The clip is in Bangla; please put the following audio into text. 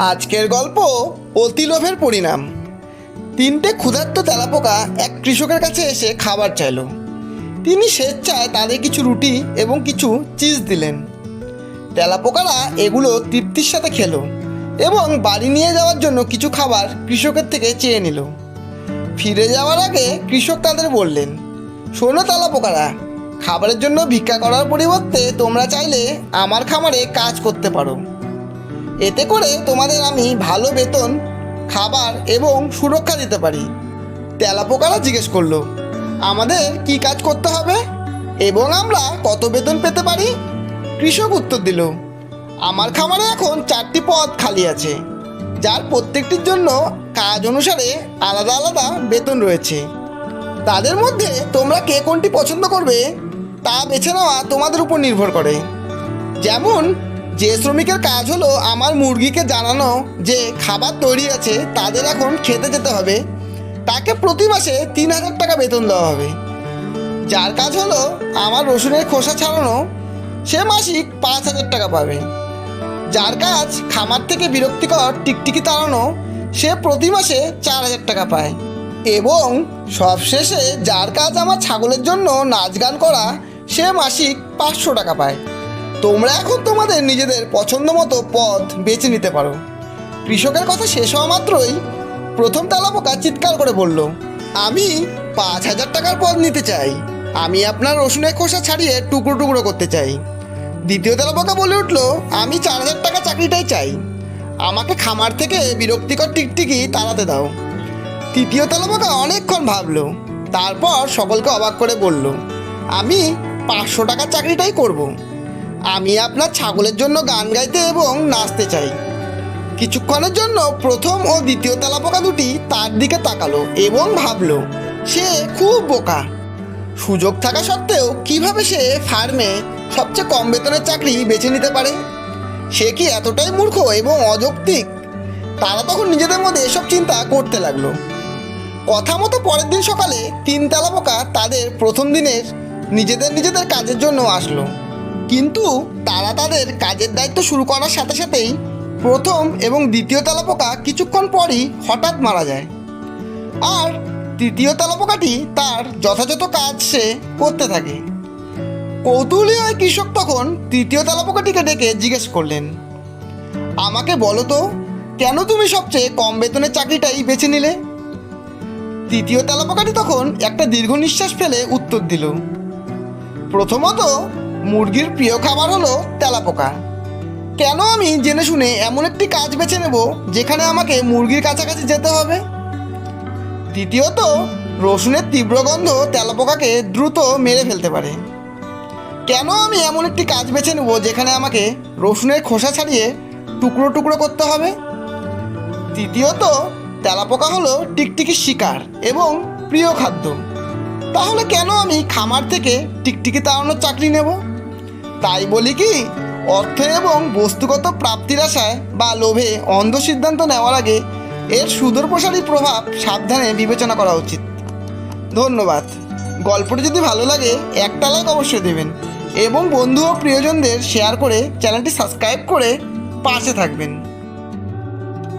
আজকের গল্প অতি লোভের পরিণাম। তিনটে ক্ষুধার্ত তেলাপোকা এক কৃষকের কাছে এসে খাবার চাইলো। তিনি স্বেচ্ছায় তাদের কিছু রুটি এবং কিছু চিজ দিলেন। তেলাপোকারা এগুলো তৃপ্তির সাথে খেলো এবং বাড়ি নিয়ে যাওয়ার জন্য কিছু খাবার কৃষকের থেকে চেয়ে নিল। ফিরে যাওয়ার আগে কৃষক তাদের বললেন, শোনো তেলাপোকারা, খাবারের জন্য ভিক্ষা করার পরিবর্তে তোমরা চাইলে আমার খামারে কাজ করতে পারো। এতে করে তোমাদের আমি ভালো বেতন, খাবার এবং সুরক্ষা দিতে পারি। তেলাপোকারা জিজ্ঞেস করল, আমাদের কি কাজ করতে হবে এবং আমরা কত বেতন পেতে পারি? কৃষক উত্তর দিল, আমার খামারে এখন চারটি পদ খালি আছে, যার প্রত্যেকটির জন্য কাজ অনুসারে আলাদা আলাদা বেতন রয়েছে। তাদের মধ্যে তোমরা কে কোনটি পছন্দ করবে তা বেছে নেওয়া তোমাদের উপর নির্ভর করে। যেমন যে শ্রমিকের কাজ হলো আমার মুরগিকে জানানো যে খাবার তৈরি আছে, তাদের এখন খেতে যেতে হবে। তাকে প্রতি মাসে তিন হাজার টাকা বেতন দেওয়া হবে। যার কাজ হলো আমার রসুনের খোসা ছাড়ানো, সে মাসিক পাঁচ হাজার টাকা পাবে। যার কাজ খামার থেকে বিরক্তিকর টিকটিকি তাড়ানো, সে প্রতি মাসে চার হাজার টাকা পায়। এবং সবশেষে যার কাজ আমার ছাগলের জন্য নাচ গান করা, সে মাসিক পাঁচশো টাকা পায়। তোমরা এখন তোমাদের নিজেদের পছন্দ মতো পথ বেছে নিতে পারো। কৃষকের কথা শেষ হওয়া মাত্রই প্রথম তেলাপোকা চিৎকার করে বলল, আমি পাঁচ হাজার টাকার পদ নিতে চাই। আমি আপনার রসুনের খোসা ছাড়িয়ে টুকরো টুকরো করতে চাই। দ্বিতীয় তেলাপোকা বলে উঠল, আমি চার হাজার টাকা চাকরিটাই চাই। আমাকে খামার থেকে বিরক্তিকর টিকটিকি তাড়াতে দাও। তৃতীয় তেলাপোকা অনেকক্ষণ ভাবলো, তারপর সকলকে অবাক করে বলল, আমি পাঁচশো টাকার চাকরিটাই করব। আমি আপনার ছাগলের জন্য গান গাইতে এবং নাচতে চাই। কিছুক্ষণের জন্য প্রথম ও দ্বিতীয় তেলাপোকা দুটি তার দিকে তাকালো এবং ভাবলো, সে খুব বোকা। সুযোগ থাকা সত্ত্বেও কীভাবে সে ফার্মে সবচেয়ে কম বেতনের চাকরি বেছে নিতে পারে? সে কি এতটাই মূর্খ এবং অযৌক্তিক? তারা তখন নিজেদের মধ্যে এসব চিন্তা করতে লাগল। কথা মতো পরের দিন সকালে তিন তেলাপোকা তাদের প্রথম দিনের নিজেদের নিজেদের কাজের জন্য আসলো। কিন্তু তারা তাদের কাজের দায়িত্ব শুরু করার সাথে সাথেই প্রথম এবং দ্বিতীয় তেলাপোকা কিছুক্ষণ পরই হঠাৎ মারা যায়। আর তৃতীয় তেলাপোকাটি তার যথাযথ কাজ সে করতে থাকে। কৌতূহলী হয়ে কৃষক তখন তৃতীয় তেলাপোকাটিকে ডেকে জিজ্ঞেস করলেন, আমাকে বলো তো, কেন তুমি সবচেয়ে কম বেতনের চাকরিটাই বেছে নিলে? তৃতীয় তেলাপোকাটি তখন একটা দীর্ঘ নিঃশ্বাস ফেলে উত্তর দিল, প্রথমত মুরগির প্রিয় খাবার হলো তেলাপোকা। কেন আমি জেনে শুনে এমন একটি কাজ বেছে নেব যেখানে আমাকে মুরগির কাছাকাছি যেতে হবে? দ্বিতীয়ত, রসুনের তীব্র গন্ধ তেলাপোকাকে দ্রুত মেরে ফেলতে পারে। কেন আমি এমন একটি কাজ বেছে নেব যেখানে আমাকে রসুনের খোসা ছাড়িয়ে টুকরো টুকরো করতে হবে? তৃতীয়ত, তেলাপোকা হলো টিকটিকির শিকার এবং প্রিয় খাদ্য। তাহলে কেন আমি খামার থেকে টিকটিকি তাড়ানোর চাকরি নেব? তাই বলি কি, অর্থ এবং বস্তুগত প্রাপ্তির আশায় বা লোভে অন্ধ সিদ্ধান্ত নেওয়ার আগে এর সুদূরপ্রসারী প্রভাব সাবধানে বিবেচনা করা উচিত। ধন্যবাদ। গল্পটি যদি ভালো লাগে, একটা লাইক অবশ্যই দেবেন এবং বন্ধু ও প্রিয়জনদের শেয়ার করে চ্যানেলটি সাবস্ক্রাইব করে পাশে থাকবেন।